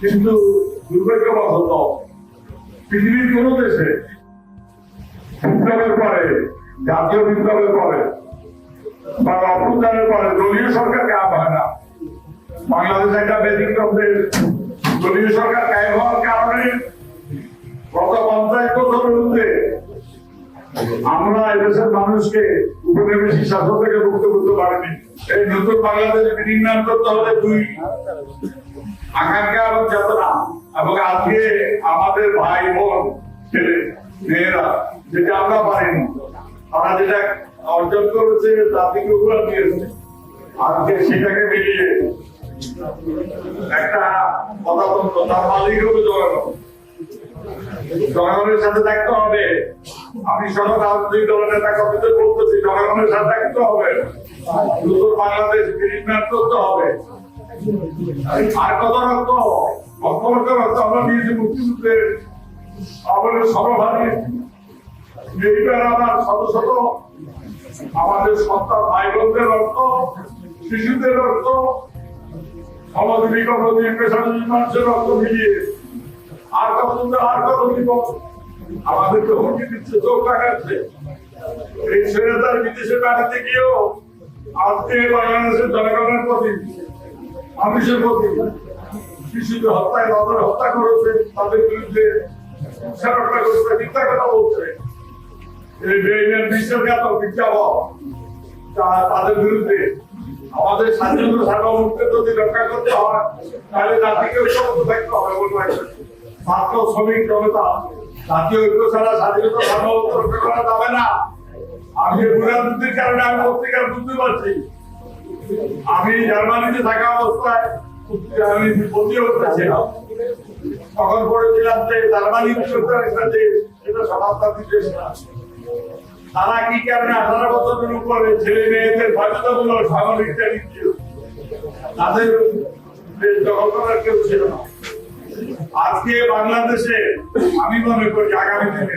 কিন্তু দুর্ভাগ্যবশত পৃথিবীর কোন দেশে বিপ্লবের পরে, জাতীয় বিপ্লবের পরে, বা অভ্যুত্থানের পরে দলীয় না। বাংলাদেশ একটা ব্যতিক্রম দেশ। দলীয় সরকার কায়ে হওয়ার কারণে গত পঞ্চাশ বছরের মধ্যে আমরা এদেশের মানুষকে উপনিবেশিক শাসন থেকে মুক্ত করতে পারিনি এই নতুন বাংলাদেশ করতে দুই আকাঙ্ক্ষা এবং চেতনা। এবং আজকে আমাদের ভাই বোন, ছেলে, মেয়েরা, যেটা আমরা পারিনি, তারা যেটা অর্জন করেছে জাতিকে দিয়েছে। আজকে সেটাকে মিলিয়ে একটা গণতন্ত্র তার মালিক হবে জনগণ। জনগণের সাথে থাকতে হবে। আমি সব রাজনৈতিক দলের নেতা বলতেছি জনগণের সাথে থাকতে হবে। নতুন বাংলাদেশ বিনির্মাণ করতে হবে। আর কত রক্ত অক্ষমত রক্ত আমরা দিয়েছি মুক্তিযুদ্ধের আমাদের সর্বভারী। এইবার আমার শত শত আমাদের সন্তান ভাই বোনদের রক্ত, শিশুদের রক্ত সমাজবিক অবধি পেশাজীবী মানুষের রক্ত মিলিয়ে আর কত আর কত দিব আমাদেরকে হুমকি দিচ্ছে, চোখ লাগাচ্ছে এই ছেলেটার বিদেশে বেড়াতে গিয়েও আজকে বাংলাদেশের জনগণের প্রতি, মানুষের প্রতি শিশুদের হত্যায় তাদের হত্যা করেছে, তাদের বিরুদ্ধে করছে, মিথ্যা কথা বলছে। এই বিজ্ঞাপন তাদের বিরুদ্ধে আমাদের স্বাধীনতা সার্বভৌমত্ব যদি রক্ষা করতে হয়, তাহলে জাতিকে ঐক্যবদ্ধ থাকতে হবে ছাত্র শ্রমিক জনতা জাতীয় ঐক্য ছাড়া স্বাধীনতা সার্বভৌমত্ব রক্ষা করা যাবে না। আমি বুড়াদুদ্দির কারণে আমি পত্রিকার বুঝতে পারছি। আমি জার্মানিতে থাকা অবস্থায় আমি বন্দী হতেছিলাম তখন পড়েছিলাম যে জার্মানি একটা দেশ এটা না। তারা কি কারণে আঠারো বছরের উপরে ছেলে মেয়েদের বাধ্যতামূলক সামরিক ট্রেনিং ছিল তাদের দখল কেউ ছিল না। আজকে বাংলাদেশে আমি মনে করি আগামী দিনে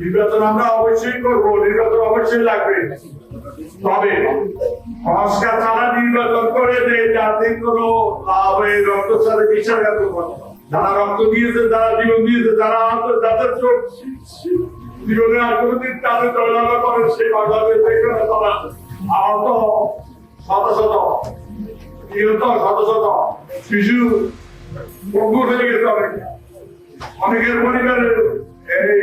নির্বাচন আমরা অবশ্যই করব, নির্বাচন অবশ্যই লাগবে। তবে সংস্কার ছাড়া নির্বাচন করে যে জাতির কোনো লাভ এই রক্তের সাথে বিশ্বাসঘাতক যারা রক্ত দিয়েছে, যারা জীবন দিয়েছে, যারা যাদের চোখ জীবনে আর কোনোদিন তাদের চলাচল করে, সেই বাংলাদেশ থেকে তারা আহত, শত শত, নিহত, শত শত শিশু পঙ্গু হয়ে গেছে অনেক। অনেকের পরিবারের এই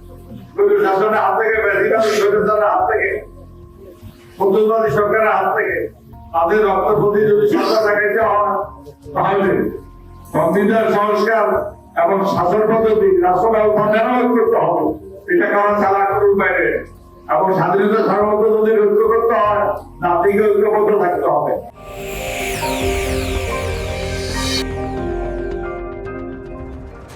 শাসনের হাত থেকে বেশিরভাগ সরকারের হাত থেকে সত্যবাদী সরকারের হাত যদি হয় তাহলে সংবিধান সংস্কার এবং শাসন পদ্ধতি রাষ্ট্র ব্যবস্থা করতে হবে। এটা করা চালা বাইরে এবং স্বাধীনতা সার্বভৌমত্ব যদি ঐক্য করতে হয় জাতিকে ঐক্যবদ্ধ থাকতে হবে।